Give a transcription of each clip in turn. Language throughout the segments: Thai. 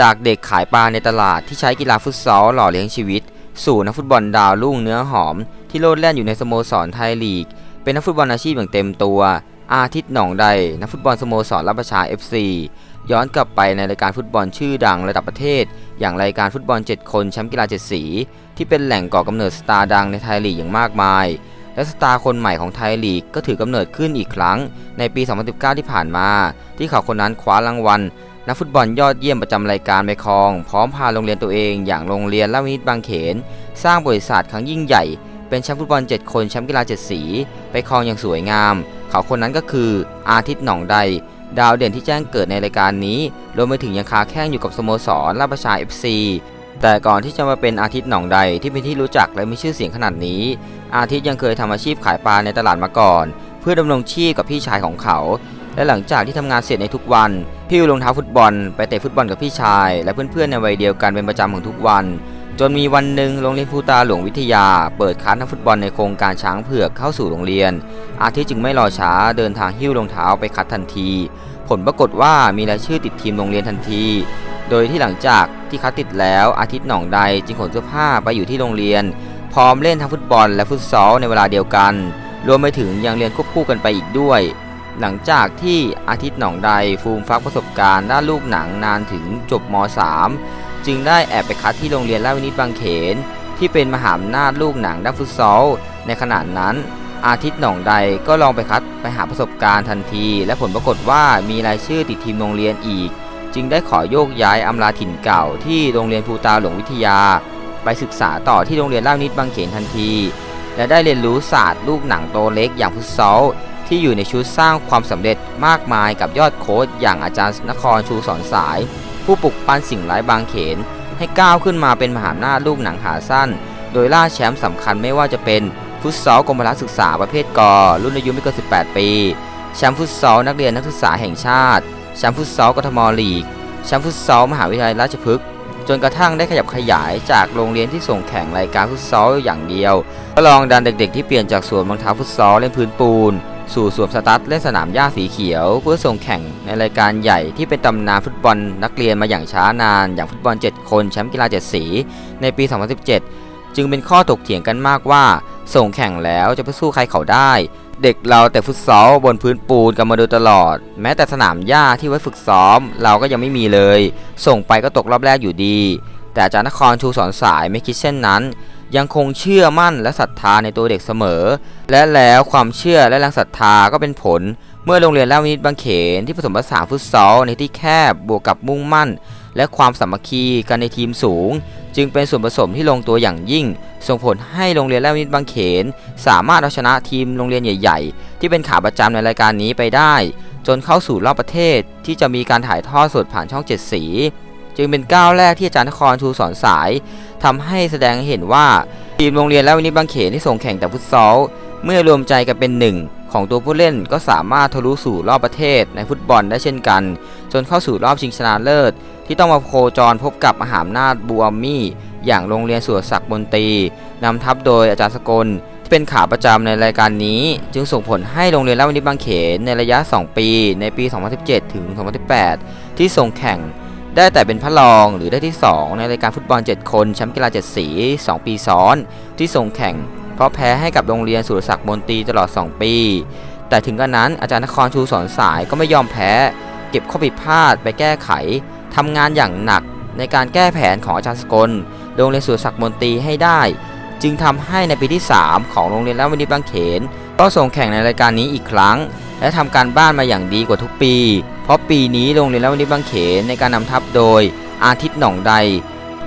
จากเด็กขายปลาในตลาดที่ใช้กีฬาฟุตซอลหล่อเลี้ยงชีวิต สู่นักฟุตบอลดาวรุ่งเนื้อหอม ที่โลดแล่นอยู่ในสโมสรไทยลีก เป็นนักฟุตบอลอาชีพอย่างเต็มตัว อาทิตย์หนองใด นักฟุตบอลสโมสรรับประชา FC ย้อนกลับไปในรายการฟุตบอลชื่อดังระดับประเทศ อย่างรายการฟุตบอล 7 คนแชมป์กีฬา7สี ที่เป็นแหล่งก่อกำเนิดสตาร์ดังในไทยลีกอย่างมากมาย และสตาร์คนใหม่ของไทยลีกก็ถือกำเนิดขึ้นอีกครั้ง ในปี 2019 ที่ผ่านมา ที่เขาคนนั้นคว้ารางวัล นักฟุตบอลยอดเยี่ยมประจำรายการไปครอง พร้อมพาโรงเรียนตัวเองอย่างโรงเรียนราชวินิตบางเขน สร้างบริษัทครั้งยิ่งใหญ่ เป็นแชมป์ฟุตบอล 7 คนแชมป์กีฬา 7 สี ไปครองอย่างสวยงาม เขาคนนั้นก็คืออาทิตย์หนองใด ดาวเด่นที่แจ้งเกิดในรายการนี้รวมไปถึงยังคาแข้งอยู่กับสโมสรราชประชา FC แต่ก่อนที่จะมาเป็นอาทิตย์หนองใดที่เป็นที่รู้จักและมีชื่อเสียงขนาดนี้ อาทิตย์ยังเคยทำอาชีพขายปลาในตลาดมาก่อน เพื่อดำรงชีพกับพี่ชายของเขา และหลังจากที่ทำงานเสร็จในทุกวัน พี่วิวรองเท้าฟุตบอล ไปเตะฟุตบอลกับพี่ชาย และเพื่อนๆในวัยเดียวกันเป็นประจำของทุกวัน จนมีวันหนึ่งโรงเรียนภูตาหลวงวิทยา เปิดคัสนักฟุตบอลในโครงการช้างเผือกเข้าสู่โรงเรียน อาทิตย์จึงไม่รอช้าเดินทางหิ้วรองเท้าไปคัดทันที ผลปรากฏว่ามีรายชื่อติดทีมโรงเรียนทันที โดยที่หลังจากที่คัดติดแล้วอาทิตย์หนองใดจึงขนเสื้อผ้าไปอยู่ที่โรงเรียน พร้อมเล่นทั้งฟุตบอลและฟุตซอลในเวลาเดียวกัน รวมไปถึงยังเรียนควบคู่กันไปอีกด้วย หลังจากที่อาทิตย์หนองใดฟูมฟักประสบการณ์ด้านลูกหนังนานถึงจบม .3 จึงได้แอบไปคัดที่โรงเรียนราชวินิตบางเขน ที่เป็นมหาอำนาจลูกหนังด้านฟุตซอล ในขณะนั้น อาทิตย์หนองใดก็ลองไปคัดไปหาประสบการณ์ทันที และผลปรากฏว่ามีรายชื่อติดทีมโรงเรียนอีก จึงได้ขอโยกย้ายอำลาถิ่นเก่าที่โรงเรียนภูตาหลวงวิทยา ไปศึกษาต่อที่โรงเรียนราชวินิตบางเขนทันที และได้เรียนรู้ศาสตร์ลูกหนังโตเล็กอย่างฟุตซอล ที่อยู่ในชุดสร้างความสำเร็จมากมายกับยอดโค้ชอย่างอาจารย์นครชูสอนสาย ผู้ปลุกปั้นสิ่งร้ายบางเขน ให้ก้าวขึ้นมาเป็นมหาอำนาจลูกหนังขาสั้น โดยล่าแชมป์สำคัญไม่ว่าจะเป็นฟุตซอลกรมพละศึกษาประเภทกอรุ่นอายุไม่เกิน 18 ปีแชมป์ฟุตซอลนักเรียนนักศึกษาแห่งชาติแชมป์ฟุตซอลกทมลีกแชมป์ฟุตซอลมหาวิทยาลัยราชพฤกษ์จนกระทั่งได้ขยับขยายจากโรงเรียนที่ส่งแข่งรายการฟุตซอลอย่างเดียว ก็ลองดันเด็กๆที่เปลี่ยนจากสวมรองเท้าฟุตซอลเล่นพื้นปูน สู่สวมสตั๊ดเล่นสนามหญ้าสีเขียว เพื่อส่งแข่งในรายการใหญ่ที่เป็นตำนานฟุตบอลนักเรียนมาอย่างช้านาน อย่างฟุตบอล 7 คนแชมป์กีฬา 7 สี ในปี 2017 จึงเป็นข้อถกเถียงกันมากว่า ส่งแข่งแล้วจะไปสู้ใครเขาได้ เด็กเราแต่ฟุตซอลบนพื้นปูนกันมาโดยตลอด แม้แต่สนามหญ้าที่ไว้ฝึกซ้อม เราก็ยังไม่มีเลย ส่งไปก็ตกรอบแรกอยู่ดี แต่อาจารย์นครชูสอนสายไม่คิดเช่นนั้น ยังคงเชื่อมั่นและศรัทธาในตัวเด็กเสมอ และแล้วความเชื่อและแรงศรัทธาก็เป็นผล เมื่อโรงเรียนราชวินิตบางเขนที่ผสมผสานฟุตซอลในที่แคบบวกกับมุ่งมั่น และความสามัคคีกันในทีมสูง จึงเป็นส่วนผสมที่ลงตัวอย่างยิ่ง ส่งผลให้โรงเรียนราชวินิตบางเขน สามารถเอาชนะทีมโรงเรียนใหญ่ ๆ ที่เป็นขาประจำในรายการนี้ไปได้ จนเข้าสู่รอบประเทศที่จะมีการถ่ายทอดสดผ่านช่องเจ็ดสี จึงเป็นก้าวแรกที่อาจารย์นครชูสอนสายทำให้แสดงเห็นว่าทีมโรงเรียนราชวินิตบางเขนที่ส่งแข่งแต่ฟุตซอลเมื่อรวมใจกันเป็นหนึ่งของตัวผู้เล่นก็สามารถทะลุสู่รอบประเทศในฟุตบอลได้เช่นกัน จนเข้าสู่รอบชิงชนะเลิศ ที่ต้องมาโคจรพบกับมหาอำนาจบัวมี่ อย่างโรงเรียนสุรศักดิ์บนตรีนำทัพโดยอาจารย์สกล ที่เป็นขาประจำในรายการนี้ จึงส่งผลให้โรงเรียนราชวินิตบางเขนในระยะ 2 ปี ในปี 2017 ถึง 2018 ที่ส่งแข่ง ได้แต่เป็นพระรองหรือได้ที่ 2 ในรายการฟุตบอล 7 คนแชมป์กีฬา 7 สี 2 ปีซ้อน ที่ส่งแข่ง เพราะแพ้ให้กับโรงเรียนสุรศักดิ์มนตรีตลอด 2 ปี แต่ถึงกระนั้นอาจารย์นครชูสอนสายก็ไม่ยอมแพ้ เก็บข้อผิดพลาดไปแก้ไขทำงานอย่างหนักในการแก้แผนของอาจารย์สกลโรงเรียนสุรศักดิ์มนตรีให้ได้ จึงทำให้ในปีที่ 3 ของโรงเรียนราชวินิบางเขน ก็ส่งแข่งในรายการนี้อีกครั้ง และทำการบ้านมาอย่างดีกว่าทุกปี เพราะปีนี้โรงเรียนราชวินิตบางเขนในการนำทัพโดยอาทิตย์หนองใด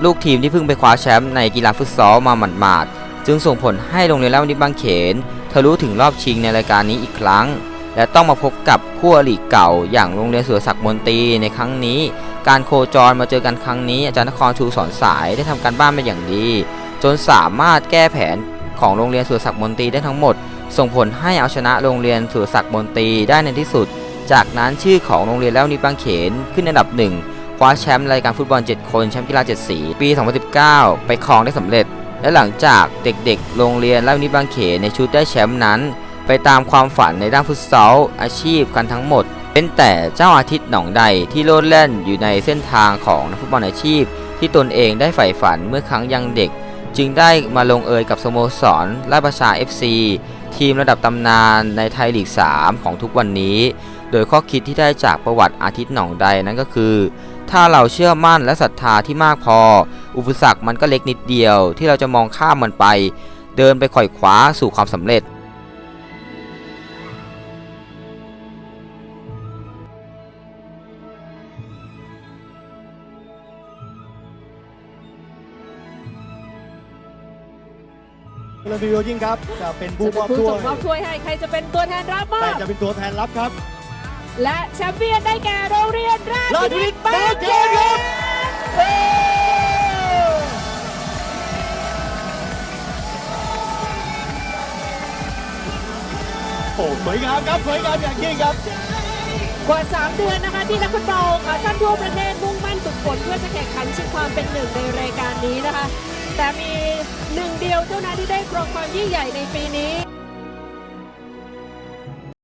ลูกทีมที่เพิ่งไปคว้าแชมป์ในกีฬาฟุตซอลมาหมาดๆจึงส่งผลให้โรงเรียนราชวินิตบางเขนทะลุถึงรอบชิงในรายการนี้อีกครั้ง และต้องมาพบกับคู่อริเก่า อย่างโรงเรียนสุรศักดิ์มนตรีในครั้งนี้ การโคจรมาเจอกันครั้งนี้ อาจารย์นครชูสอนสายได้ทำการบ้านมาอย่างดี จนสามารถแก้แผนของโรงเรียนสุรศักดิ์มนตรีได้ทั้งหมด ส่งผลให้เอาชนะโรงเรียนสุรศักดิ์มนตรีได้ในที่สุด จากนั้นชื่อของโรงเรียนแล้วนิบางเขนขึ้นอันดับหนึ่งคว้าแชมป์รายการฟุตบอล 7 คนแชมป์กีฬา7สีปี 2019 ไปครองได้สำเร็จ และหลังจากเด็กๆ โรงเรียนแล้วนิบางเขนในชุดได้แชมป์นั้น ไปตามความฝันในด้านฟุตซอลอาชีพกันทั้งหมด เป็นแต่เจ้าอาทิตย์หนองใดที่โลดแล่นอยู่ในเส้นทางของนักฟุตบอลอาชีพ ที่ตนเองได้ใฝ่ฝันเมื่อครั้งยังเด็ก จึงได้มาลงเอยกับสโมสรราชประชา FC ทีมระดับตำนานในไทยลีก 3 ของทุกวันนี้ โดยข้อคิดที่ได้จากประวัติอาทิตย์หนองใดนั้นก็คือ ถ้าเราเชื่อมั่นและศรัทธาที่มากพอ อุปสรรคมันก็เล็กนิดเดียวที่เราจะมองข้ามมันไป เดินไปข่อยคว้าสู่ความสำเร็จ เราดูยิ่งครับจะเป็นผู้จะมเป็นอบผู้ถ้วส่งมอบยถ้วยให้ ใครจะเป็นตัวแทนรับมาแต่บจะเป็นตัวแทนรับครับ และแชมเปี้ยนได้แก่โรงเรียนราราชชวิวิททย์ย์บาบางงเขเขนนครับเอ้โอ้สวยงามครับสวยงามอย่างยิ่งครับ กว่า 3 เดือนนะคะที่นักฟุตบอลขาชั่นทั่วประเทศมุ่งมั่นฝึกฝนเพื่อจะแข่งขันชิงความเป็นหนึ่งในรายการนี้นะคะแต่มีหนึ่งเดียวเท่านั้นที่ได้ครองความยิ่งใหญ่ในปีนี้